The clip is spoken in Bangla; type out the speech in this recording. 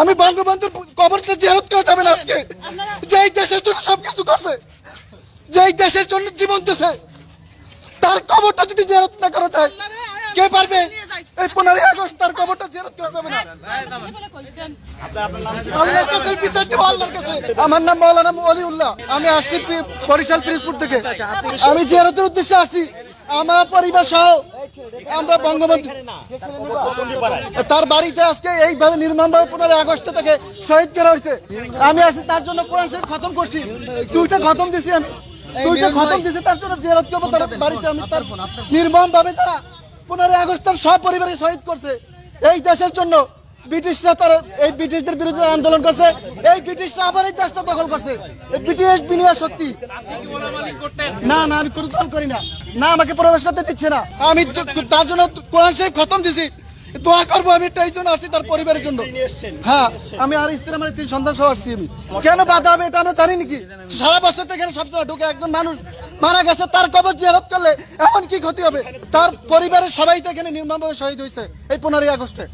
আমি বঙ্গবন্ধুর কবরটা জিয়ারত করা যাবে না আজকে। যেই দেশের জন্য সবকিছু করছে যেই দেশের জন্য জীবন দিছে তার কবরটা যদি জিয়ারত না করা যায় কে পারবে? এই পনেরোই আগস্ট তার কবরটা জিয়ারত করা যাবে না। আল্লাহর কাছে বিচার দেবো আল্লাহর কাছে। আমার নাম মৌলানা অলিউল্লাহ আমি আসছি বরিশাল পিরিজপুর থেকে। আমি জিয়ারতের উদ্দেশ্যে আসছি। আমার পরিবার সহ আমরা বঙ্গবন্ধু তার বাড়িতে আজকে এইভাবে নির্মমভাবে পনেরোই আগস্ট থেকে শহীদ করা হয়েছে। আমি আছি তার জন্য কোরআন শরীফ খতম করছি। দুইটা খতম দিছি আমি। দুইটা খতম দিছি তার জন্য জেরত করব তার বাড়িতে আমি। তার নির্মম ভাবে যারা পনেরোই আগস্ট তার সব পরিবারে শহীদ করছে এই দেশের জন্য ব্রিটিশরা এই ব্রিটিশদের বিরুদ্ধে আন্দোলন করছে। এই ব্রিটিশরা আবার এই দেশটা দখল করছে। ব্রিটিশ শক্তি। না না, আমি কোনো করি না। না, আমাকে প্রবেশ করতে দিচ্ছে না। আমি তার জন্য কোরআন খতম দিছি। দোয়া করব আমি জন্য আসছি তার পরিবারের জন্য। হ্যাঁ আমি আর স্ত্রী আমার তিন সন্তান সহ আসছি আমি। কেন বাধা হবে এটা জানি নাকি? সারা বছর থেকে এখানে সবসময় ঢুকে একজন মানুষ মারা গেছে, তার কবর জিয়ারত করলে এখন কি ক্ষতি হবে? তার পরিবারের সবাই তো এখানে নির্মমভাবে শহীদ হয়েছে এই পনেরোই আগস্টে।